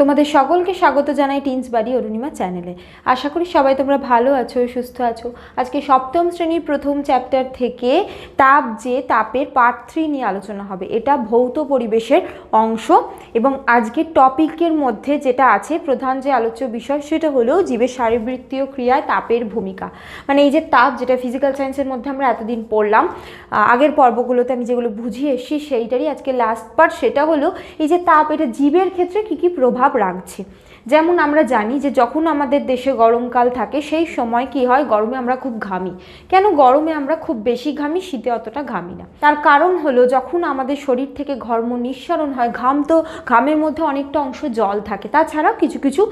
তোমাদের সকলকে স্বাগত জানাই টিন্স বাড়ি অরুণিমা চ্যানেলে। আশা করি সবাই তোমরা ভালো আছো, সুস্থ আছো। আজকে সপ্তম শ্রেণির প্রথম চ্যাপ্টার থেকে তাপ যে তাপের পার্ট থ্রি নিয়ে আলোচনা হবে। এটা ভৌত পরিবেশের অংশ এবং আজকের টপিকের মধ্যে যেটা আছে, প্রধান যে আলোচ্য বিষয় সেটা হলো জীবের শারীরবৃত্তীয় ক্রিয়ায় তাপের ভূমিকা। মানে এই যে তাপ যেটা ফিজিক্যাল সায়েন্সের মধ্যে আমরা এতদিন পড়লাম আগের পর্বগুলোতে আমি যেগুলো বুঝিয়ে এসেছি সেইটারই আজকে লাস্ট পার্ট সেটা হলো এই যে তাপ, এটা জীবের ক্ষেত্রে কী কী প্রভাব রাখছে। যেমন আমরা জানি যে যখন আমাদের দেশে গরমকাল থাকে, সেই সময় কি হয়? গরমে আমরা খুব ঘামি। কেন গরমে আমরা খুব বেশি ঘামি? শীতে অতটা ঘামি না। তার কারণ হলো যখন আমাদের শরীর থেকে ঘর্ম নিঃসরণ হয়, ঘাম তো ঘামের মধ্যে অনেকটা অংশ জল থাকে। তাছাড়াও কিছু কিছু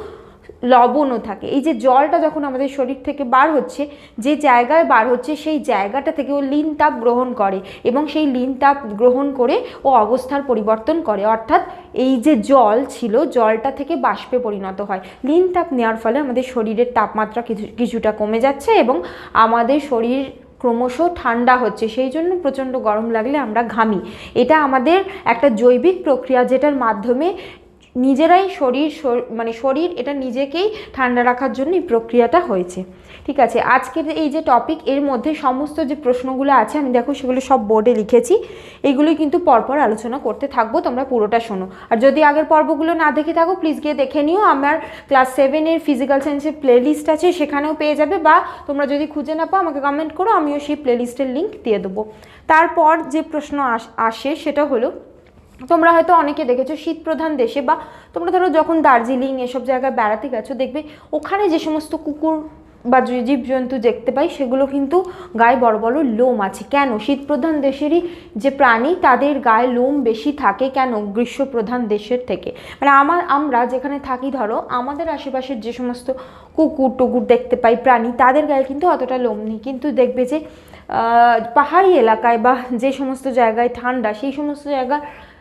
লবণও থাকে। এই যে জলটা যখন আমাদের শরীর থেকে বার হচ্ছে, যে জায়গায় বার হচ্ছে, সেই জায়গাটা থেকে ও লিন তাপ গ্রহণ করে এবং সেই লিন তাপ গ্রহণ করে ও অবস্থার পরিবর্তন করে। অর্থাৎ এই যে জল ছিল, জলটা থেকে বাষ্পে পরিণত হয়। লিন তাপ নেওয়ার ফলে আমাদের শরীরের তাপমাত্রা কিছু, কিছুটা কমে যাচ্ছে এবং আমাদের শরীর ক্রমশ ঠান্ডা হচ্ছে। সেই জন্য প্রচণ্ড গরম লাগলে আমরা ঘামি। এটা আমাদের একটা জৈবিক প্রক্রিয়া যেটার মাধ্যমে নিজেরাই শরীর শর- মানে শরীর এটা নিজেকেই ঠান্ডা রাখার জন্য এই প্রক্রিয়াটা হয়েছে। ঠিক আছে, আজকের এই যে টপিক এর মধ্যে সমস্ত যে প্রশ্নগুলো আছে, আমি দেখো সেগুলো সব বোর্ডে লিখেছি। এগুলো কিন্তু পরপর আলোচনা করতে থাকব, তোমরা পুরোটা শোনো। আর যদি আগের পর্বগুলো না দেখে থাকো প্লিজ গিয়ে দেখে নিও। আমার ক্লাস সেভেনের ফিজিক্যাল সায়েন্সের প্লেলিস্ট আছে, সেখানেও পেয়ে যাবে। বা তোমরা যদি খুঁজে না পাও, আমাকে কমেন্ট করো, আমিও সেই প্লেলিস্টের লিঙ্ক দিয়ে দেবো। তারপর যে প্রশ্ন আসে, সেটা হলো তোমরা হয়তো অনেকে দেখেছ শীত প্রধান দেশে বা তোমরা ধরো যখন দার্জিলিং এসব জায়গায় বেড়াতে গেছো, দেখবে ওখানে যে সমস্ত কুকুর বা জীবজন্তু দেখতে পাই, সেগুলো কিন্তু গায়ে বড় বড় লোম আছে। কেন? শীত প্রধান দেশেরই যে প্রাণী, তাদের গায়ে লোম বেশি থাকে কেন গ্রীষ্ম প্রধান দেশের থেকে? মানে আমার আমরা যেখানে থাকি, ধরো, আমাদের আশেপাশের যে সমস্ত কুকুর টুকুর দেখতে পাই, প্রাণী, তাদের গায়ে কিন্তু অতটা লোম নেই। কিন্তু দেখবে যে পাহাড়ি এলাকায় বা যে সমস্ত জায়গায় ঠান্ডা, সেই সমস্ত জায়গা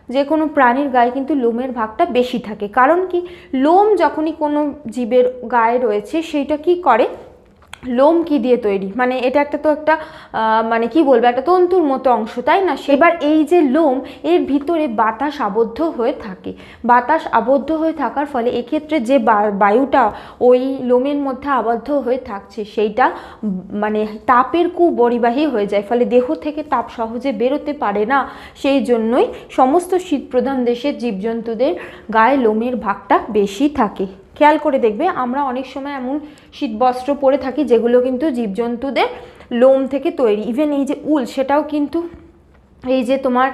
যে কোনো প্রাণীর গায়ে কিন্তু লোমের ভাগটা বেশি থাকে। কারণ কি? লোম যখনই কোনো জীবের গায়ে রয়েছে, সেইটা কি করে? লোম কি দিয়ে তৈরি? মানে এটা একটা তো একটা মানে কি বলব, একটা তন্তুর মতো অংশ, তাই না? সেবার এই যে লোম, এর ভিতরে বাতাস আবদ্ধ হয়ে থাকে। বাতাস আবদ্ধ হয়ে থাকার ফলে এক্ষেত্রে যে বায়ুটা ওই লোমের মধ্যে আবদ্ধ হয়ে থাকছে, সেইটা মানে তাপের কুপরিবাহী হয়ে যায়। ফলে দেহ থেকে তাপ সহজে বেরোতে পারে না। সেই জন্যই সমস্ত শীতপ্রধান দেশের জীবজন্তুদের গায়ে লোমের ভাগটা বেশি থাকে। খেয়াল করে দেখবে, আমরা অনেক সময় এমন শীতবস্ত্র পরে থাকি যেগুলো কিন্তু জীবজন্তুদের লোম থেকে তৈরি। ইভেন এই যে উল, সেটাও কিন্তু এই যে তোমার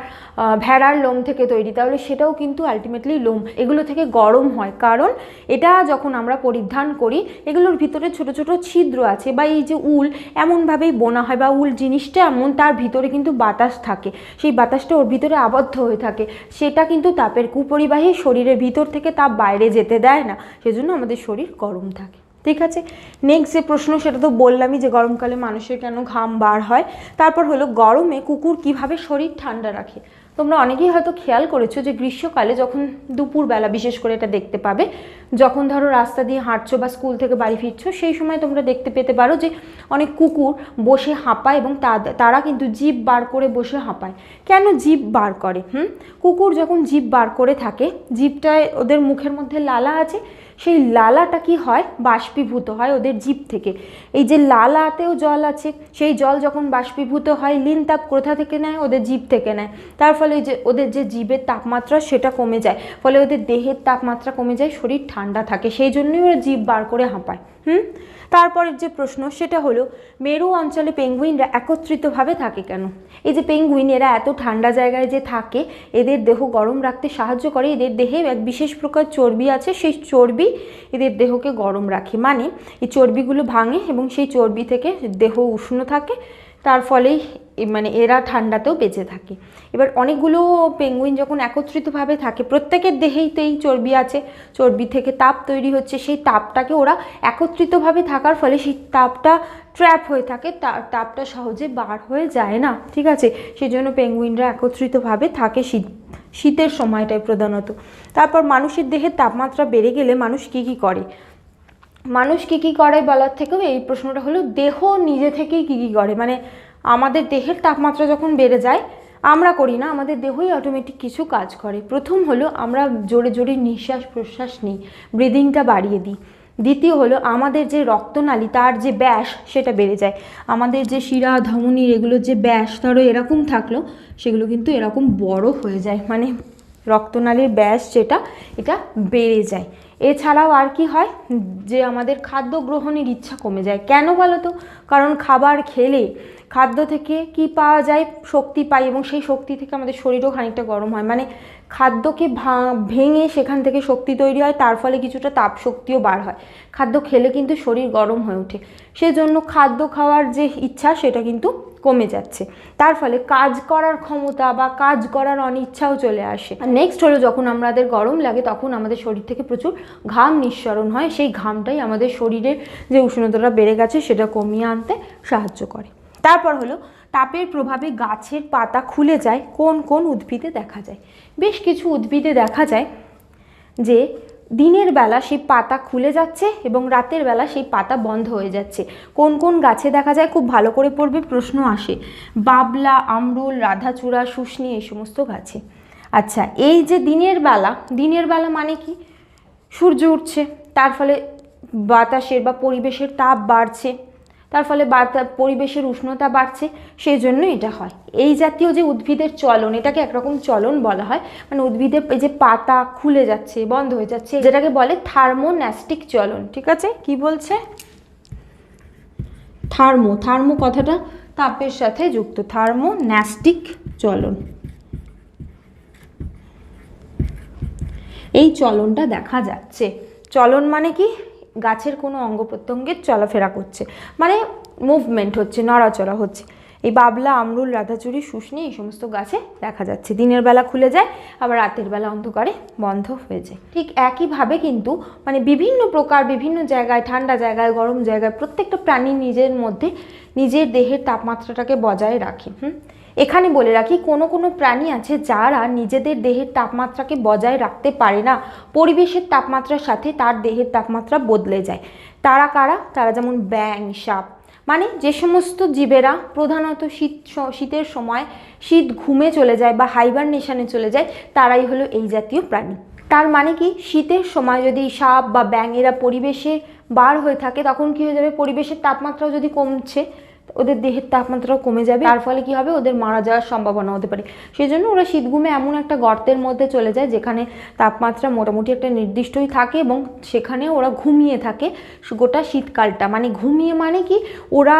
ভেড়ার লোম থেকে তৈরি, তাহলে সেটাও কিন্তু আলটিমেটলি লোম। এগুলো থেকে গরম হয়, কারণ এটা যখন আমরা পরিধান করি, এগুলোর ভিতরে ছোট ছোট ছিদ্র আছে বা এই যে উল এমনভাবেই বোনা হয় বা উল জিনিসটা এমন, তার ভিতরে কিন্তু বাতাস থাকে। সেই বাতাসটা ওর ভিতরে আবদ্ধ হয়ে থাকে। সেটা কিন্তু তাপের কুপরিবাহী শরীরের ভিতর থেকে তাপ বাইরে যেতে দেয় না। সেজন্য আমাদের শরীর গরম থাকে। ঠিক আছে? নেক্সট যে প্রশ্ন, সেটা তো বললামই যে গরমকালে মানুষের কেন ঘাম বার হয়। তারপর হলো, গরমে কুকুর কীভাবে শরীর ঠান্ডা রাখে? তোমরা অনেকেই হয়তো খেয়াল করেছ যে গ্রীষ্মকালে যখন দুপুরবেলা, বিশেষ করে এটা দেখতে পাবে, যখন ধরো রাস্তা দিয়ে হাঁটছো বা স্কুল থেকে বাড়ি ফিরছো, সেই সময় তোমরা দেখতে পেতে পারো যে অনেক কুকুর বসে হাঁপায় এবং তারা কিন্তু জিভ বার করে বসে হাঁপায়। কেন জিভ বার করে? হুম? কুকুর যখন জিভ বার করে থাকে, জিভটায় ওদের মুখের মধ্যে লালা আছে সেই লালাটা কি হয়? বাষ্পীভূত হয় ওদের জীব থেকে। এই যে লালাতেও জল আছে, সেই জল যখন বাষ্পীভূত হয়, লিন তাপ কোথা থেকে নেয়? ওদের জীব থেকে নেয়। তার ফলে যে ওদের যে জীবের তাপমাত্রা, সেটা কমে যায়। ফলে ওদের দেহের তাপমাত্রা কমে যায়, শরীর ঠান্ডা থাকে। সেই জন্যই ওরা জীব বার করে হাঁপায়। হুম? তারপরের যে প্রশ্ন, সেটা হলো, মেরু অঞ্চলে পেঙ্গুইনরা একত্রিতভাবে থাকে কেন? এই যে পেঙ্গুইন এরা এত ঠান্ডা জায়গায় যে থাকে, এদের দেহ গরম রাখতে সাহায্য করে, এদের দেহে এক বিশেষ প্রকার চর্বি আছে, সেই চর্বি এদের দেহকে গরম রাখে। মানে এই চর্বিগুলো ভাঙে এবং সেই চর্বি থেকে দেহ উষ্ণ থাকে তার ফলেই এ মানে এরা ঠান্ডাতেও বেঁচে থাকে। এবার অনেকগুলো পেঙ্গুইন যখন একত্রিতভাবে থাকে, প্রত্যেকের দেহেই তো এই চর্বি আছে। চর্বি থেকে তাপ তৈরি হচ্ছে, সেই তাপটাকে ওরা একত্রিতভাবে থাকার ফলে সেই তাপটা ট্র্যাপ হয়ে থাকে তাপটা সহজে বার হয়ে যায় না, ঠিক আছে? সেই জন্য পেঙ্গুইনরা একত্রিতভাবে থাকে শীত, শীতের সময়টায় প্রধানত। তারপর মানুষের দেহের তাপমাত্রা বেড়ে গেলে মানুষ কী কী করে? মানুষ কী কী করে বলার থেকেও এই প্রশ্নটা হলো, দেহ নিজে থেকেই কী কী করে? মানে আমাদের দেহের তাপমাত্রা যখন বেড়ে যায়, আমরা করি না, আমাদের দেহই অটোমেটিক কিছু কাজ করে। প্রথম হলো আমরা জোরে জোরে নিঃশ্বাস প্রশ্বাস নিই ব্রিদিংটা বাড়িয়ে দিই। দ্বিতীয় হলো আমাদের যে রক্তনালী, তার যে ব্যাস, সেটা বেড়ে যায়। আমাদের যে শিরা ধমনির এগুলোর যে ব্যাস, ধরো এরকম থাকল, সেগুলো কিন্তু এরকম বড় হয়ে যায়। মানে রক্তনালীর ব্যাস যেটা, এটা বেড়ে যায়। এছাড়াও আর কি হয়? যে আমাদের খাদ্য গ্রহণের ইচ্ছা কমে যায়। কেন বলো তো? কারণ খাবার খেলে খাদ্য থেকে কি পাওয়া যায়? শক্তি পাই এবং সেই শক্তি থেকে আমাদের শরীরও খানিকটা গরম হয়। মানে খাদ্যকে ভেঙে সেখান থেকে শক্তি তৈরি হয়, তার ফলে কিছুটা তাপ শক্তিও বার হয়। খাদ্য খেলে কিন্তু শরীর গরম হয়ে ওঠে। সেজন্য খাদ্য খাওয়ার যে ইচ্ছা, সেটা কিন্তু কমে যাচ্ছে। তার ফলে কাজ করার ক্ষমতা বা কাজ করার অনিচ্ছাও চলে আসে। নেক্সট হলো যখন আমাদের গরম লাগে, তখন আমাদের শরীর থেকে প্রচুর ঘাম নিঃসরণ হয়। সেই ঘামটাই আমাদের শরীরের যে উষ্ণতাটা বেড়ে গেছে, সেটা কমিয়ে আনতে সাহায্য করে। তারপর হলো তাপের প্রভাবে গাছের পাতা খুলে যায়, কোন কোন উদ্ভিদে দেখা যায়। বেশ কিছু উদ্ভিদে দেখা যায় যে দিনের বেলা সেই পাতা খুলে যাচ্ছে এবং রাতের বেলা সেই পাতা বন্ধ হয়ে যাচ্ছে। কোন কোন গাছে দেখা যায়? খুব ভালো করে পড়বে, প্রশ্ন আসে। বাবলা, আমরুল, রাধাচূড়া শুশনি এই সমস্ত গাছে। আচ্ছা এই যে দিনের বেলা দিনের বেলা মানে কি? সূর্য উঠছে, তার ফলে বাতাসের বা পরিবেশের তাপ বাড়ছে। তার ফলে পরিবেশের উষ্ণতা বাড়ছে, সেই জন্য এটা হয়। এই জাতীয় যে উদ্ভিদের চলন, এটাকে একরকম চলন বলা হয়। মানে উদ্ভিদের এই যে পাতা খুলে যাচ্ছে, বন্ধ হয়ে যাচ্ছে, যেটাকে বলে থার্মোন্যাস্টিক চলন, ঠিক আছে? কি বলছে? থার্মো থার্মো কথাটা তাপের সাথে যুক্ত, থার্মোন্যাস্টিক চলন। এই চলনটা দেখা যাচ্ছে। চলন মানে কি? গাছের কোনো অঙ্গ প্রত্যঙ্গের চলাফেরা করছে। মানে মুভমেন্ট হচ্ছে, নড়াচড়া হচ্ছে। এই বাবলা, আমরুল, রাধাচুরি শুশনি এই সমস্ত গাছে দেখা যাচ্ছে। দিনের বেলা খুলে যায়, আবার রাতের বেলা অন্ধকারে বন্ধ হয়ে যায়। ঠিক একইভাবে কিন্তু মানে বিভিন্ন প্রকার, বিভিন্ন জায়গায়, ঠান্ডা জায়গায়, গরম জায়গায় প্রত্যেকটা প্রাণী নিজের মধ্যে নিজের দেহের তাপমাত্রাটাকে বজায় রাখে। হুম? এখানে বলে রাখি, কোনো কোনো প্রাণী আছে যারা নিজেদের দেহের তাপমাত্রাকে বজায় রাখতে পারে না। পরিবেশের তাপমাত্রার সাথে তার দেহের তাপমাত্রা বদলে যায়। তারা কারা? তারা যেমন ব্যাং সাপ। মানে যে সমস্ত জীবেরা প্রধানত শীত শীতের সময় শীত ঘুমে চলে যায় বা হাইবারনেশনে চলে যায়, তারাই হলো এই জাতীয় প্রাণী। তার মানে কি? শীতের সময় যদি সাপ বা ব্যাঙ এরা পরিবেশে বার হয়ে থাকে, তখন কি হয়ে যাবে? পরিবেশের তাপমাত্রাও যদি কমছে ওদের দেহের তাপমাত্রাও কমে যাবে, তার ফলে কি হবে? ওদের মারা যাওয়ার সম্ভাবনা হতে পারে। সেই জন্য ওরা শীতঘুমে এমন একটা গর্তের মধ্যে চলে যায়, যেখানে তাপমাত্রা মোটামুটি একটা নির্দিষ্টই থাকে এবং সেখানে ওরা ঘুমিয়ে থাকে গোটা শীতকালটা। মানে ঘুমিয়ে মানে কি? ওরা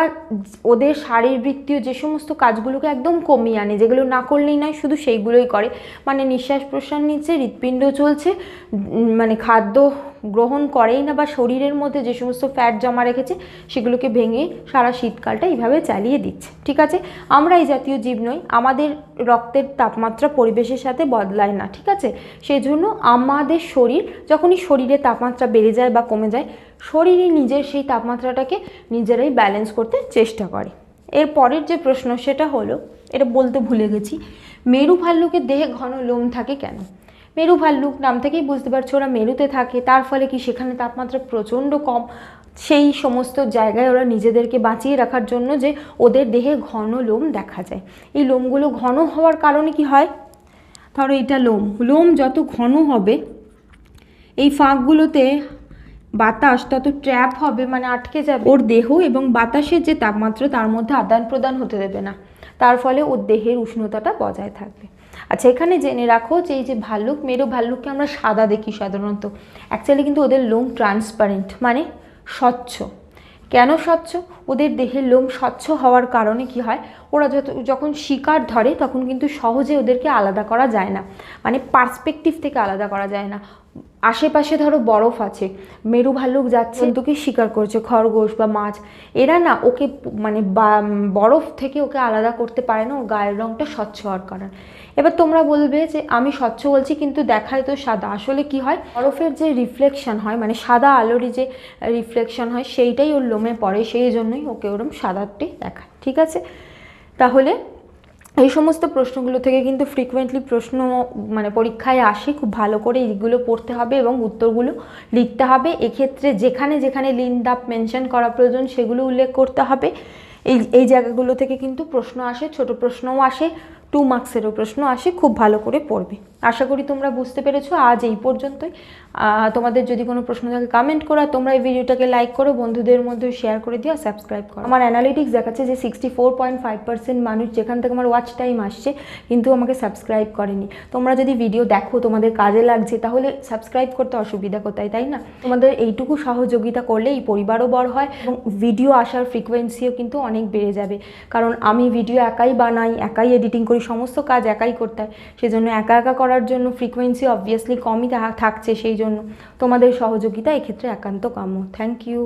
ওদের শারীরবৃত্তীয় যে সমস্ত কাজগুলোকে একদম কমিয়ে আনে, যেগুলো না করলেই নয়, শুধু সেইগুলোই করে। মানে নিঃশ্বাস প্রশ্বাস নিচ্ছে, হৃৎপিণ্ড চলছে মানে খাদ্য গ্রহণ করেই না বা শরীরের মধ্যে যে সমস্ত ফ্যাট জমা রেখেছে, সেগুলোকে ভেঙে সারা শীতকালটা এইভাবে চালিয়ে দিচ্ছে। ঠিক আছে? আমরা এই জাতীয় জীব নই, আমাদের রক্তের তাপমাত্রা পরিবেশের সাথে বদলায় না, ঠিক আছে? সেই জন্য আমাদের শরীর, যখনই শরীরে তাপমাত্রা বেড়ে যায় বা কমে যায়, শরীরই নিজের সেই তাপমাত্রাটাকে নিজেরাই ব্যালেন্স করতে চেষ্টা করে। এর পরের যে প্রশ্ন, সেটা হলো, এটা বলতে ভুলে গেছি মেরু ভাল্লুকের দেহে ঘন লোম থাকে কেন? মেরু ভাল্লুক নাম থেকেই বুঝতে পারছ ওরা মেরুতে থাকে। তার ফলে কি সেখানে তাপমাত্রা প্রচণ্ড কম? সেই সমস্ত জায়গায় ওরা নিজেদেরকে বাঁচিয়ে রাখার জন্য যে ওদের দেহে ঘন লোম দেখা যায়। এই লোমগুলো ঘন হওয়ার কারণে কি হয়? ধরো এটা লোম। লোম যত ঘন হবে, এই ফাঁকগুলোতে বাতাস তত ট্র্যাপ হবে মানে আটকে যাবে। ওর দেহ এবং বাতাসের যে তাপমাত্রা, তার মধ্যে আদান প্রদান হতে দেবে না। তার ফলে ওর দেহের উষ্ণতাটা বজায় থাকবে। আচ্ছা এখানে জেনে রাখো যে এই যে ভাল্লুক, মেরু ভাল্লুককে আমরা সাদা দেখি সাধারণত। অ্যাকচুয়ালি কিন্তু ওদের লোম ট্রান্সপারেন্ট মানে স্বচ্ছ। কেন স্বচ্ছ? ওদের দেহের লোম স্বচ্ছ হওয়ার কারণে কি হয়? ওরা যত, যখন শিকার ধরে, তখন কিন্তু সহজে ওদেরকে আলাদা করা যায় না। মানে পার্সপেক্টিভ থেকে আলাদা করা যায় না। আশেপাশে ধরো বরফ আছে, মেরু ভাল্লুক যাচ্ছে জন্তুকে শিকার করছে, খরগোশ বা মাছ। এরা না ওকে মানে বরফ থেকে ওকে আলাদা করতে পারে না, ওর গায়ের রঙটা স্বচ্ছ হওয়ার কারণ। এবার তোমরা বলবে যে, আমি স্বচ্ছ বলছি কিন্তু দেখায় তো সাদা। আসলে কি হয়, বরফের যে রিফ্লেকশন হয় মানে সাদা আলোরই যে রিফ্লেকশন হয়, সেইটাই ওর লোমে পড়ে, সেই জন্যই ওকে ওরম সাদাটি দেখায়, ঠিক আছে? তাহলে এই সমস্ত প্রশ্নগুলো থেকে কিন্তু ফ্রিকুয়েন্টলি প্রশ্ন মানে পরীক্ষায় আসে, খুব ভালো করে এইগুলো পড়তে হবে এবং উত্তরগুলো লিখতে হবে। এক্ষেত্রে যেখানে যেখানে লিন দাপ মেনশন করা প্রয়োজন সেগুলো উল্লেখ করতে হবে। এই এই জায়গাগুলো থেকে কিন্তু প্রশ্ন আসে, ছোট প্রশ্নও আসে। টু মার্কসেরও প্রশ্ন আসে, খুব ভালো করে পড়বে। আশা করি তোমরা বুঝতে পেরেছ, আজ এই পর্যন্তই। তোমাদের যদি কোনো প্রশ্ন থাকে কমেন্ট করো তোমরা এই ভিডিওটাকে লাইক করো, বন্ধুদের মধ্যে শেয়ার করে দিও সাবস্ক্রাইব করো। আমার অ্যানালিটিক্স দেখাচ্ছে যে sixty four point five percent মানুষ যেখান থেকে আমার ওয়াচ টাইম আসছে, কিন্তু আমাকে সাবস্ক্রাইব করেনি। তোমরা যদি ভিডিও দেখো, তোমাদের কাজে লাগছে, তাহলে সাবস্ক্রাইব করতে অসুবিধা কোথায়, তাই না? তোমাদের এইটুকু সহযোগিতা করলে এই পরিবারও বড় হয়, এবং ভিডিও আসার ফ্রিকোয়েন্সিও কিন্তু অনেক বেড়ে যাবে। কারণ আমি ভিডিও একাই বানাই, একাই এডিটিং করি সমস্ত কাজ একাই করতে হয়। সেজন্য একা একা করার জন্য ফ্রিকোয়েন্সি অবভিয়াসলি কমই থাকছে সেই জন্য তোমাদের সহযোগিতা এক্ষেত্রে একান্ত কাম্য। Thank you